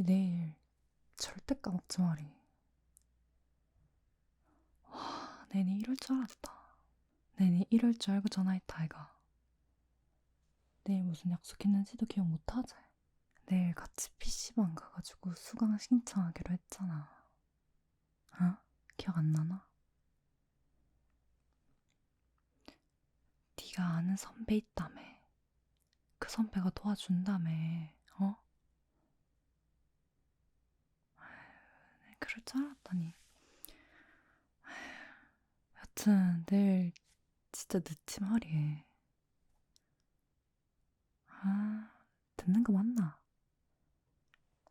니 내일 절대 까먹지 마리. 와, 내니 이럴 줄 알았다. 내니 이럴 줄 알고 전화했다, 아이가. 내일 무슨 약속했는지도 기억 못하지? 내일 같이 PC방 가가지고 수강 신청하기로 했잖아. 어? 기억 안 나나? 네가 아는 선배 있다며. 그 선배가 도와준다며. 어? 아휴, 그럴 줄 알았다니. 아휴, 여튼 내일 진짜 늦지 말이에. 아, 듣는 거 맞나?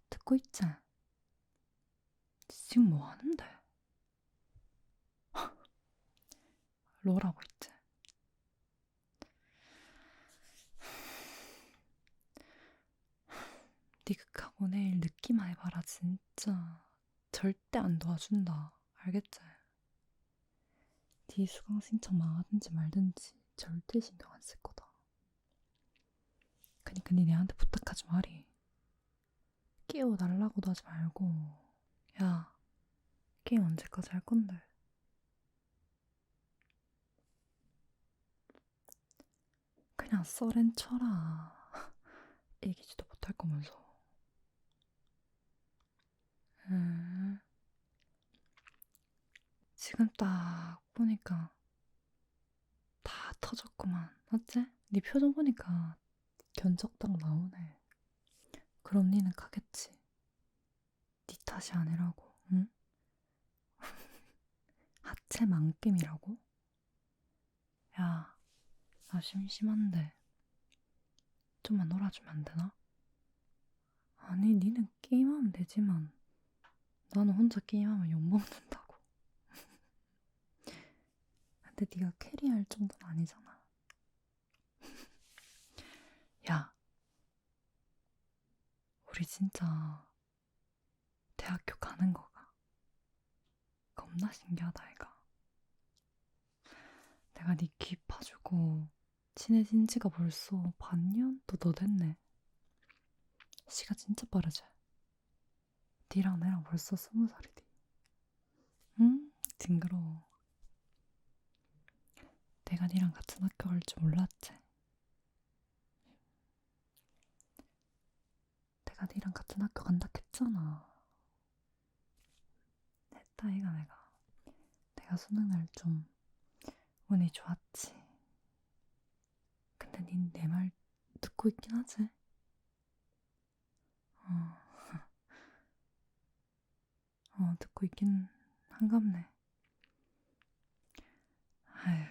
듣고 있지? 지금 뭐 하는데? 롤하고 있지? 네 극하고 내일 늦기만 해봐라 진짜 절대 안 도와준다. 알겠지? 네 수강 신청 망하든지 말든지 절대 신경 안 쓸 거다. 그니까 니 내한테 부탁하지 마리. 깨워달라고도 하지 말고. 야 게임 언제까지 할 건데? 그냥 썰엔 쳐라. 이기지도 못할 거면서 음. 지금 딱 보니까 다 터졌구만. 맞지? 네 표정 보니까 견적 딱 나오네. 그럼 니는 가겠지. 네 탓이 아니라고, 응? 하체 망겜이라고? 야, 나 심심한데 좀만 놀아주면 안 되나? 아니, 니는 게임하면 되지만 나는 혼자 게임하면 욕먹는다고. 근데 네가 캐리할 정도는 아니잖아. 야, 우리 진짜 대학교 가는 거가 겁나 신기하다, 이가. 내가 네 귀 파주고 친해진 지가 벌써 반년도 더 됐네. 시가 진짜 빠르지? 니랑 나랑 벌써 스무 살이디. 응? 징그러워. 내가 니랑 같은 학교 갈 줄 몰랐지. 내가 니랑 같은 학교 간다 했잖아. 했다, 이가 내가. 내가 수능 날 좀 운이 좋았지. 근데 닌 내 말 듣고 있긴 하지? 어. 어, 듣고 있긴 한갑네. 아휴.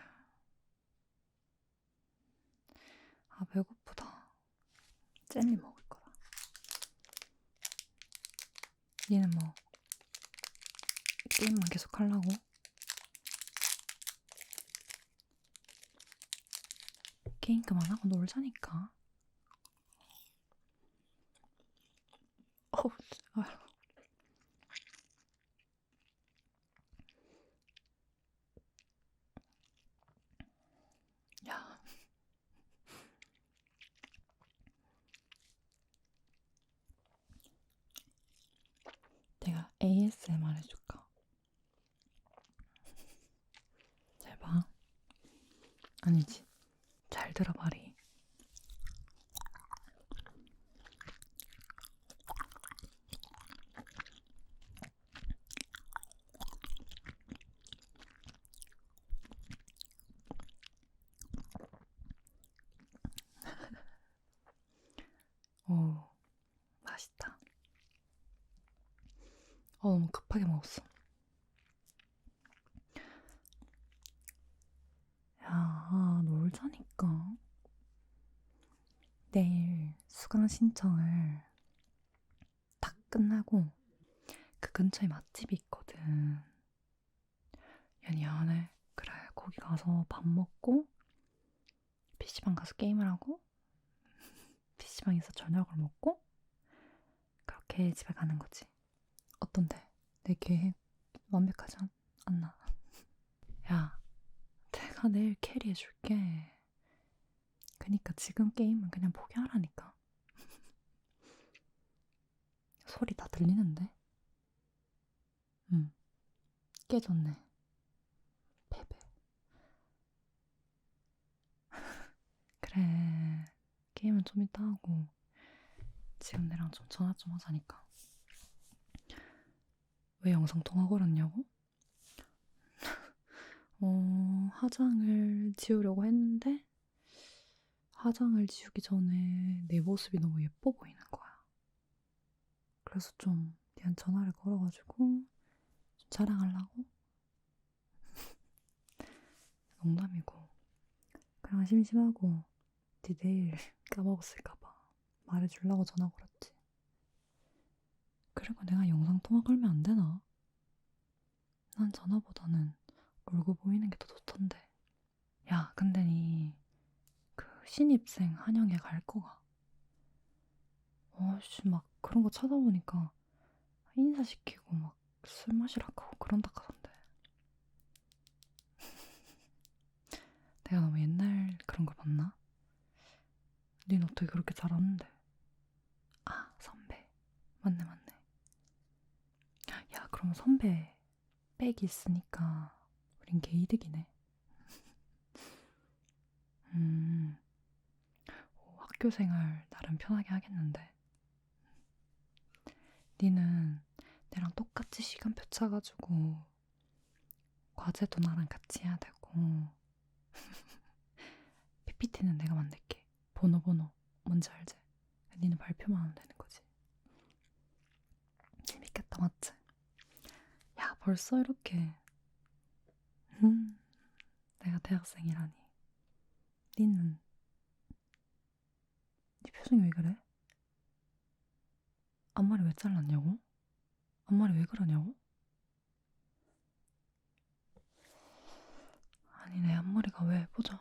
아, 배고프다. 젤리 먹을 거다. 얘는 뭐, 게임만 계속 하려고? 게임 그만하고 놀자니까. 어우, 아휴. 야. 내가 ASMR 해줄까? 잘 봐. 아니지. 잘 들어봐리. 오, 맛있다. 어, 너무 급하게 먹었어. 야, 놀자니까. 내일 수강 신청을 다 끝나고 그 근처에 맛집이 있거든. 연희안에 그래 거기 가서 밥 먹고 PC방 가서 게임을 하고 PC방에서 저녁을 먹고 그렇게 집에 가는 거지. 어떤데? 내 계획 완벽하지 않, 않나? 야, 내가 내일 캐리해줄게. 그니까 지금 게임은 그냥 포기하라니까. 소리 다 들리는데? 응. 깨졌네. 베베. 그래. 게임은 좀 이따 하고. 지금 내랑 좀 전화 좀 하자니까. 왜 영상통화 걸었냐고? 어, 화장을 지우려고 했는데, 화장을 지우기 전에 내 모습이 너무 예뻐 보이는 거야. 그래서 좀 니한 전화를 걸어가지고 좀 자랑하려고? 농담이고 그냥 심심하고 니 내일 까먹었을까봐 말해주려고 전화 걸었지. 그리고 내가 영상 통화 걸면 안 되나? 난 전화보다는 얼굴 보이는 게 더 좋던데. 야, 근데 니 그 신입생 한영에 갈 거가? 어씨, 막 그런 거 찾아보니까 인사시키고 막 술 마시라고 하고 그런다 카던데. 내가 너무 옛날 그런 걸 봤나? 닌 어떻게 그렇게 잘하는데? 아, 선배. 맞네, 맞네. 야, 그럼 선배 백이 있으니까 우린 개이득이네. 음, 오, 학교 생활 나름 편하게 하겠는데. 니는 내랑 똑같이 시간표 차가지고 과제도 나랑 같이 해야 되고 PPT는 내가 만들게. 번호 번호 뭔지 알지? 니는 발표만 하면 되는 거지. 재밌겠다 맞지? 야 벌써 이렇게. 음 내가 대학생이라니. 니는? 네 표정이 왜 그래? 앞머리 왜 잘랐냐고? 앞머리 왜 그러냐고? 아니 내 앞머리가 왜 보자.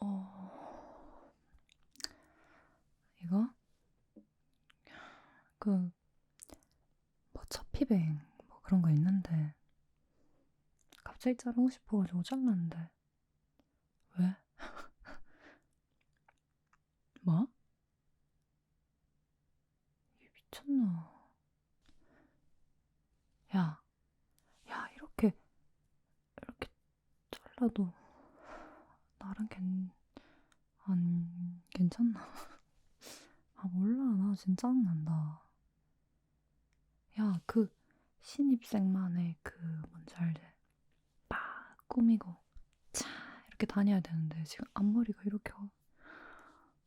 어. 이거? 그 뭐 첫피뱅. 뭐 그런 거 있는데 갑자기 자르고 싶어가지고 잘랐는데 왜? 뭐? 미쳤나? 야, 야 이렇게 이렇게 잘라도 나랑 괜, 안 괜찮나? 아 몰라 나 진짜 짜증난다. 야, 그 신입생만의 그 뭔지 알지? 빡 꾸미고 차 이렇게 다녀야 되는데 지금 앞머리가 이렇게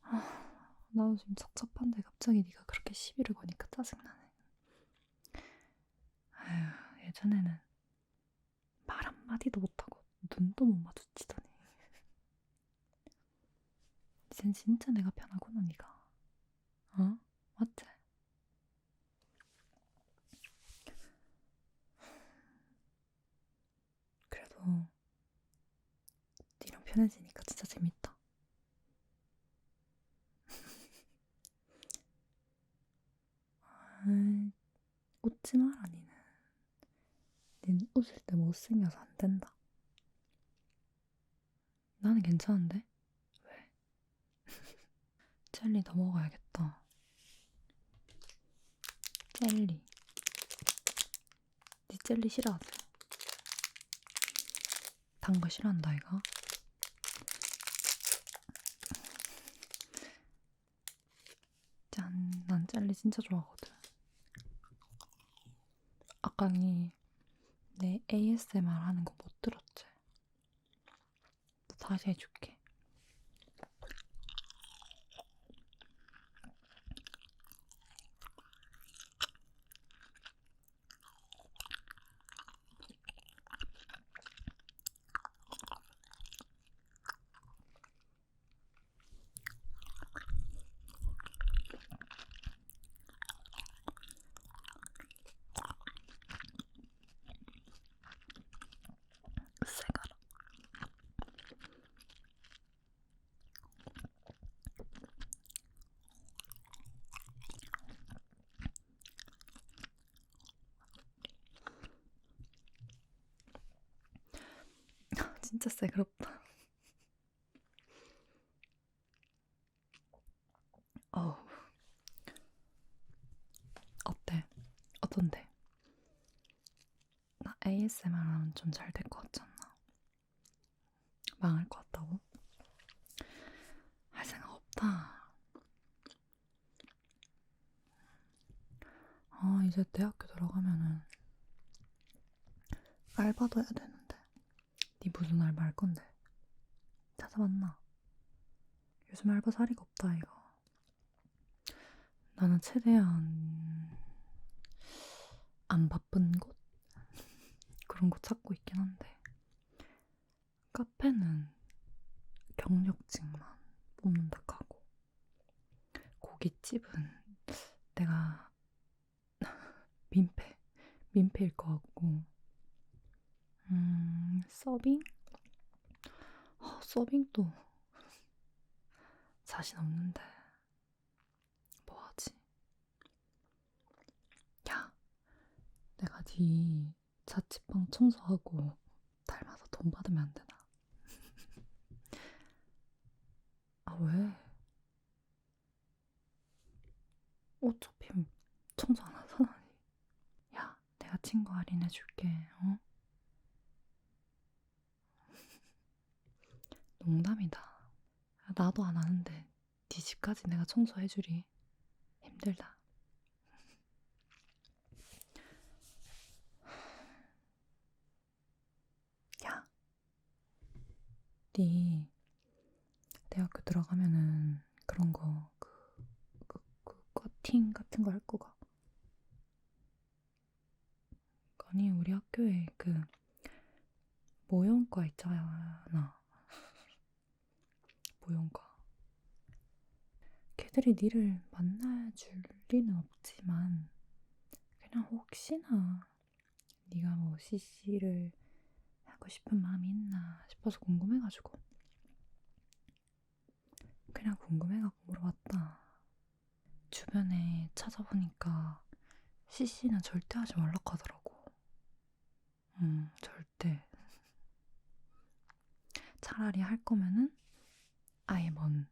아, 나도 지금 섭섭한데 갑자기 네가 그렇게 시비를 거니까 짜증나네. 아휴, 예전에는 말 한마디도 못하고 눈도 못 마주치더니 이젠 진짜 내가 편하구나 네가 어? 맞지? 그래도 니랑 편해지니까 진짜 재밌다. 아이, 웃지 마라, 니는. 닌 웃을 때 못생겨서 안 된다. 나는 괜찮은데? 왜? 젤리 더 먹어야겠다. 젤리. 니 젤리 싫어하지? 단 거 싫어한다, 이거? 짠, 난 젤리 진짜 좋아하거든. 아까 니내 ASMR 하는 거못 들었지? 다시 해줄게. 진짜 새그럽다. 어우. 어, 하던데. 나 ASMR 하면 좀잘 될 것 같지 않나? 망할 것 같다고? 할 생각 없다. 아, 이제 대학교 들어가면은 알바도 해야 되는데. 니 무슨 알바 할 건데? 찾아봤나? 요즘 알바 자리가 없다, 이거. 나는 최대한 안 바쁜 곳? 그런 곳 찾고 있긴 한데. 카페는 경력직만 뽑는다 하고. 고깃집은 내가 민폐, 민폐일 것 같고. 음, 서빙? 어, 서빙도 자신 없는데. 뭐 하지? 야, 내가 네 자취방 청소하고 닮아서 돈 받으면 안 되나? 아, 왜? 어차피 청소 안 하잖아. 야, 내가 친구 할인해 줄게, 어? 농담이다. 나도 안 하는데 네 집까지 내가 청소해주리. 힘들다. 야, 네 대학교 들어가면은 그런 거, 그, 그, 그 커팅 같은 거 할 거가. 아니, 우리 학교에 그 모형과 있잖아. 모형과. 걔들이 니를 만나 줄 리는 없지만 그냥 혹시나 네가 뭐 CC를 하고 싶은 마음이 있나 싶어서 궁금해가지고 그냥 궁금해갖고 물어봤다. 주변에 찾아보니까 CC는 절대 하지 말라고 하더라고. 음, 절대. 차라리 할 거면은 아예 먼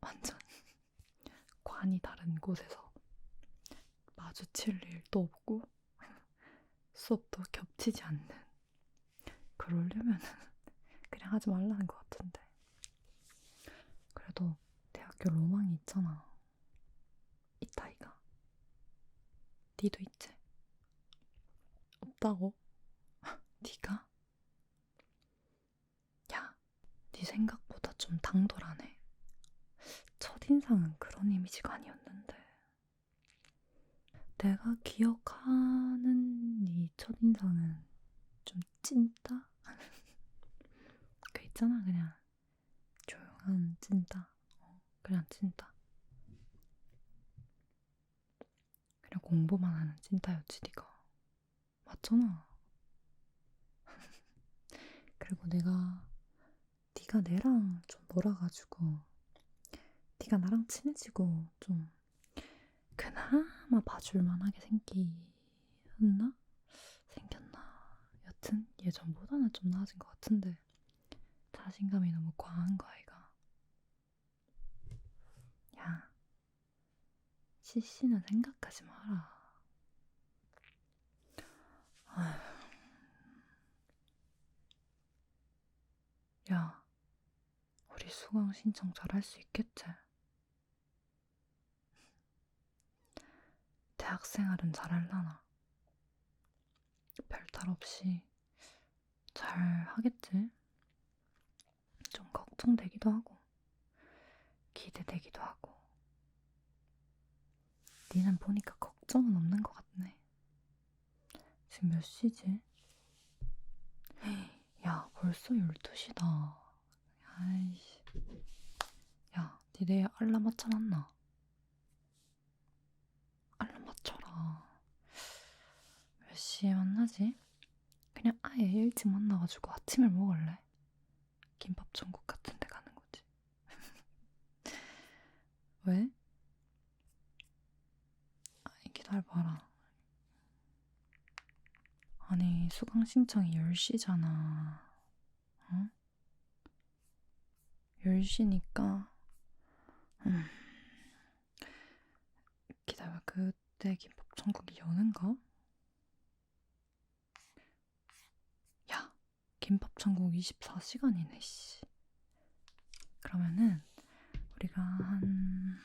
완전 관이 다른 곳에서 마주칠 일도 없고 수업도 겹치지 않는 그러려면 그냥 하지 말라는 것 같은데. 그래도 대학교 로망이 있잖아. 있다 이가. 니도 있지? 없다고? 니가? 야, 네 생각보다 좀 당돌하네. 첫인상은 그런 이미지가 아니었는데. 내가 기억하는 네 첫인상은 좀 찐따? 그 있잖아, 그냥 조용한 찐따. 어, 그냥 찐따. 그냥 공부만 하는 찐따였지, 네가. 맞잖아. 그리고 내가 네가 내랑 좀 놀아가지고 네가 나랑 친해지고 좀 그나마 봐줄만하게 생기었나? 생겼나? 여튼 예전보다는 좀 나아진 것 같은데 자신감이 너무 과한 거 아이가 야 CC는 생각하지 마라 아휴 야, 우리 수강 신청 잘할 수 있겠지? 대학생활은 잘할라나? 별탈 없이 잘 하겠지? 좀 걱정되기도 하고, 기대되기도 하고. 니는 보니까 걱정은 없는 것 같네. 지금 몇 시지? 야, 벌써 12시다. 아이씨. 야, 니 내일 알람 맞춰놨나? 알람 맞춰라. 몇 시에 만나지? 그냥 아예 일찍 만나가지고 아침을 먹을래? 김밥 천국 같은 데 가는 거지. 왜? 아니, 기다려봐라. 아니, 수강 신청이 10시잖아. 10시니까 음. 기다려 그때 김밥 천국이 여는가? 야 김밥 천국 24시간이네 씨 그러면은 우리가 한,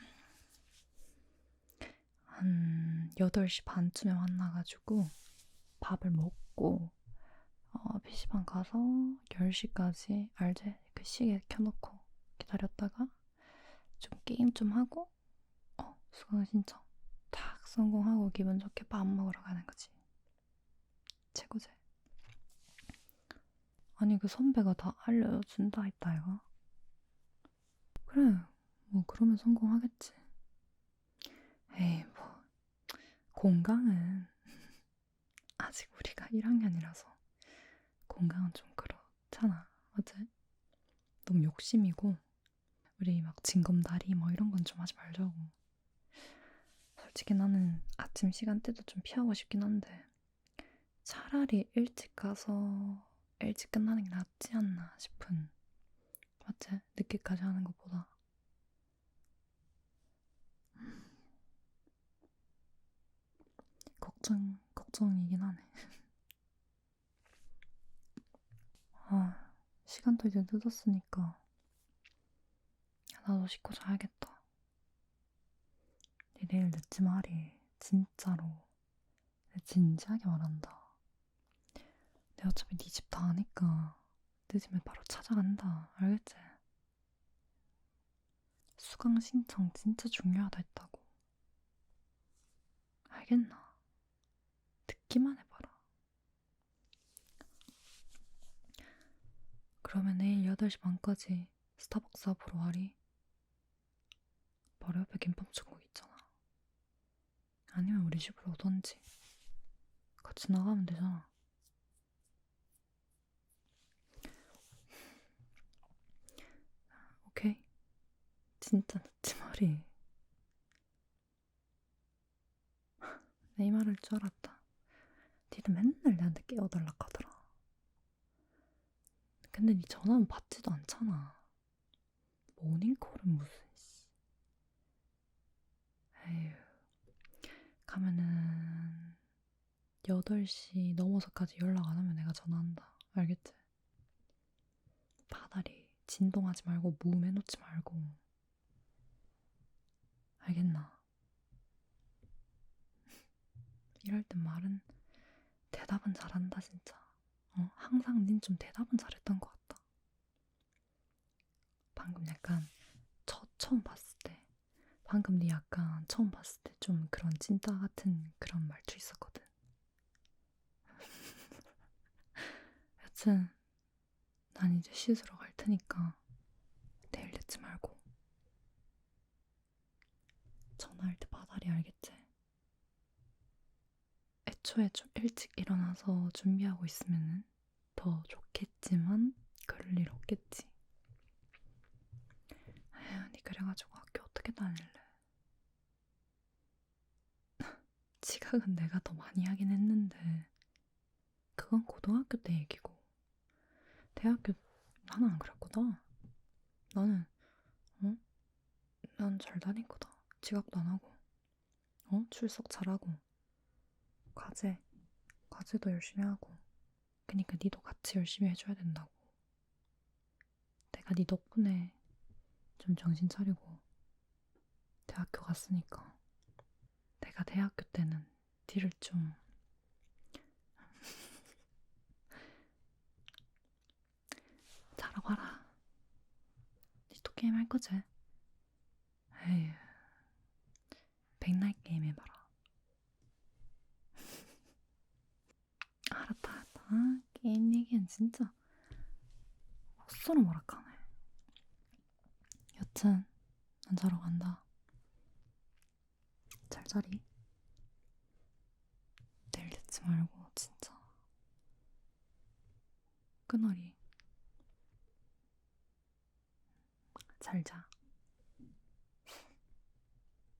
한 8시 반쯤에 만나가지고 밥을 먹고 어, PC방 가서 10시까지 알제 그 시계 켜놓고 기다렸다가, 좀 게임 좀 하고, 어, 수강 신청 탁 성공하고 기분 좋게 밥 먹으러 가는 거지. 최고지. 아니 그 선배가 다 알려준다 했다 이가. 그래, 뭐 그러면 성공하겠지. 에이 뭐 공강은 아직 우리가 1학년이라서 공강은 좀 그렇잖아, 어제? 너무 욕심이고 우리 막 징검다리 뭐 이런 건 좀 하지 말자고. 솔직히 나는 아침 시간대도 좀 피하고 싶긴 한데 차라리 일찍 가서 일찍 끝나는 게 낫지 않나 싶은 맞지? 늦게까지 하는 것보다 걱정 걱정이긴 하네. 아 시간도 이제 늦었으니까 나도 씻고 자야겠다. 네 내일 늦지 말이 진짜로 내 진지하게 말한다. 내가 어차피 네 집 다 아니까 늦으면 바로 찾아간다. 알겠지? 수강 신청 진짜 중요하다 했다고. 알겠나? 듣기만 해봐라. 그러면 내일 8시 반까지 스타벅스 앞으로 와리. 바로 옆에 김밥 천국 있잖아. 아니면 우리 집으로 오던지. 같이 나가면 되잖아. 오케이? 진짜 말이. 내이 말할 줄 알았다. 니들 맨날 내한테 깨워달라 하더라. 근데 니 전화는 받지도 않잖아. 모닝콜은 무슨 씨. 에휴. 가면은 8시 넘어서까지 연락 안 하면 내가 전화한다. 알겠지? 바다리 진동하지 말고 무음해놓지 말고. 알겠나? 이럴 땐 말은 대답은 잘한다 진짜. 어? 항상 닌 좀 대답은 잘했던 것 같다. 방금 약간 저 처음 때 방금 네 약간 처음 봤을 때좀 그런 찐따 같은 그런 말투 있었거든. 여튼 난 이제 씻으러 갈 테니까 내일 늦지 말고 전화할 때 바다리 알겠지? 애초에 좀 일찍 일어나서 준비하고 있으면 더 좋겠지만 그럴 일 없겠지. 아휴, 니 그래가지고 학교 어떻게 다닐래? 지각은 내가 더 많이 하긴 했는데 그건 고등학교 때 얘기고 대학교 나는 안 그랬거든. 나는 어? 난 잘 다니거든. 지각도 안 하고 어? 출석 잘하고 과제 과제도 열심히 하고 그니까 니도 같이 열심히 해줘야 된다고. 내가 니 덕분에 좀 정신 차리고 대학교 갔으니까 내가 대학교 때는 니를 좀 자러 가라. 니또 게임 할 거지? 에휴, 백날 게임 해봐라. 알았다, 알았다. 게임 얘기는 진짜 헛소리 뭐라카네. 여튼 난 자러 간다.